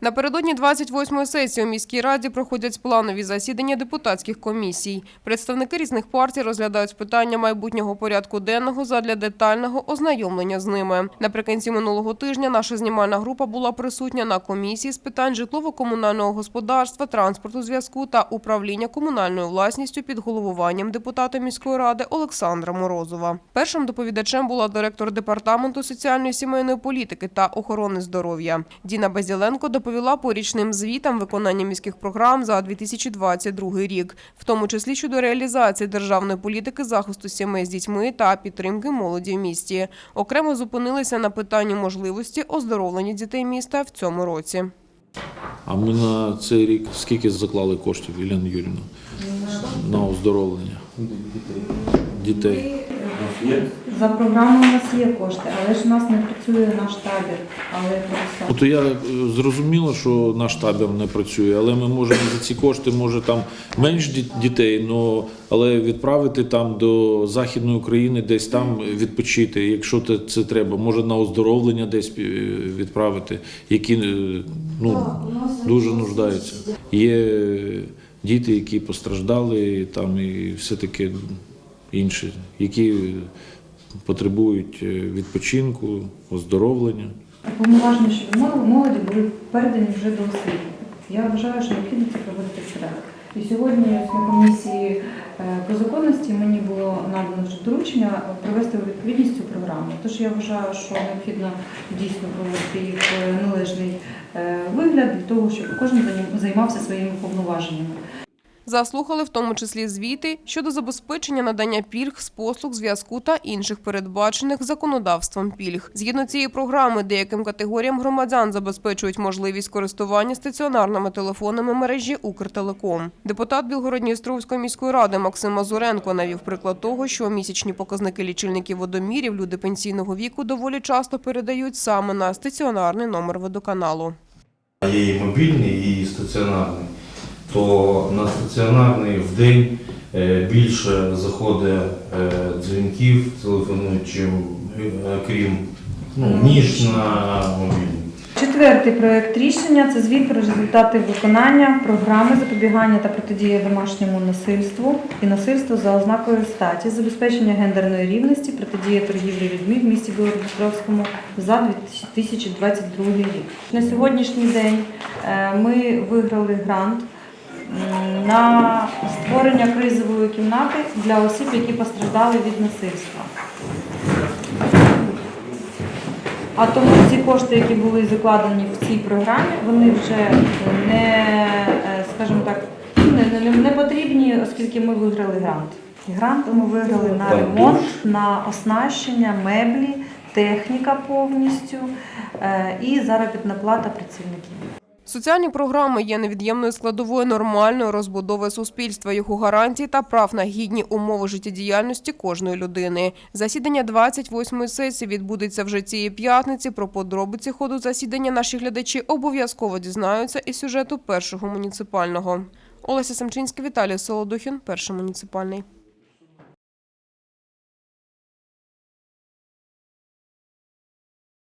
Напередодні 28-ї сесії у міській раді проходять планові засідання депутатських комісій. Представники різних партій розглядають питання майбутнього порядку денного задля детального ознайомлення з ними. Наприкінці минулого тижня наша знімальна група була присутня на комісії з питань житлово-комунального господарства, транспорту, зв'язку та управління комунальною власністю під головуванням депутата міської ради Олександра Морозова. Першим доповідачем була директор департаменту соціальної сімейної політики та охорони здоров'я. Діна Базіленко доповіла по річним звітам виконання міських програм за 2022 рік, в тому числі щодо реалізації державної політики захисту сімей з дітьми та підтримки молоді в місті. Окремо зупинилися на питанні можливості оздоровлення дітей міста в цьому році. А ми на цей рік скільки заклали коштів, Єлена Юрівна, на оздоровлення дітей? За програмою у нас є кошти, але ж у нас не працює наш табір. Але просто Тобто я е, зрозуміло, що наш табір не працює, але ми можемо за ці кошти, може там менш ді- дітей, но, але відправити там до Західної України, десь там відпочити, якщо це, це треба, може на оздоровлення десь е, відправити, які е, ну, дуже нуждаються. Є діти, які постраждали, там і все таке інше, які потребують е, відпочинку, оздоровлення. повноваження щодо мол- молоді були передані вже до освіти. Я вважаю, що необхідно це проводити вчора. І сьогодні на комісії е, по законності мені було надано вже доручення привести у відповідність цю програму. Тож я вважаю, що необхідно дійсно проводити їх належний е, вигляд для того, щоб кожен займався своїми повноваженнями. Заслухали в тому числі звіти щодо забезпечення надання пільг з послуг, зв'язку та інших передбачених законодавством пільг. Згідно цієї програми, деяким категоріям громадян забезпечують можливість користування стаціонарними телефонами мережі Укртелеком. Депутат Білгородністровської міської ради Максим Мазуренко навів приклад того, що місячні показники лічильників водомірів люди пенсійного віку доволі часто передають саме на стаціонарний номер водоканалу. Є і мобільний, і стаціонарний. То на стаціонарний в день е, більше заходить е, дзвінків телефонують, чим, е, крім, ну, ніж на мобільний. Четвертий проект рішення це звіт про результати виконання програми запобігання та протидії домашньому насильству і насильству за ознакою статі, забезпечення гендерної рівності, протидія торгівлі людьми в місті Білгородністровському за 2022 рік. На сьогоднішній день ми виграли грант на створення кризової кімнати для осіб, які постраждали від насильства. А тому ці кошти, які були закладені в цій програмі, вони вже не, е, скажімо так, не, не, не потрібні, оскільки ми виграли грант. Грант ми виграли на ремонт, на оснащення, меблі, техніка повністю е, і заробітна плата працівників. Соціальні програми є невід'ємною складовою нормальної розбудови суспільства, його гарантій та прав на гідні умови життєдіяльності кожної людини. Засідання 28-ї сесії відбудеться вже цієї п'ятниці. Про подробиці ходу засідання наші глядачі обов'язково дізнаються із сюжету першого муніципального. Олеся Семчинська, Віталій Солодухін, перший муніципальний.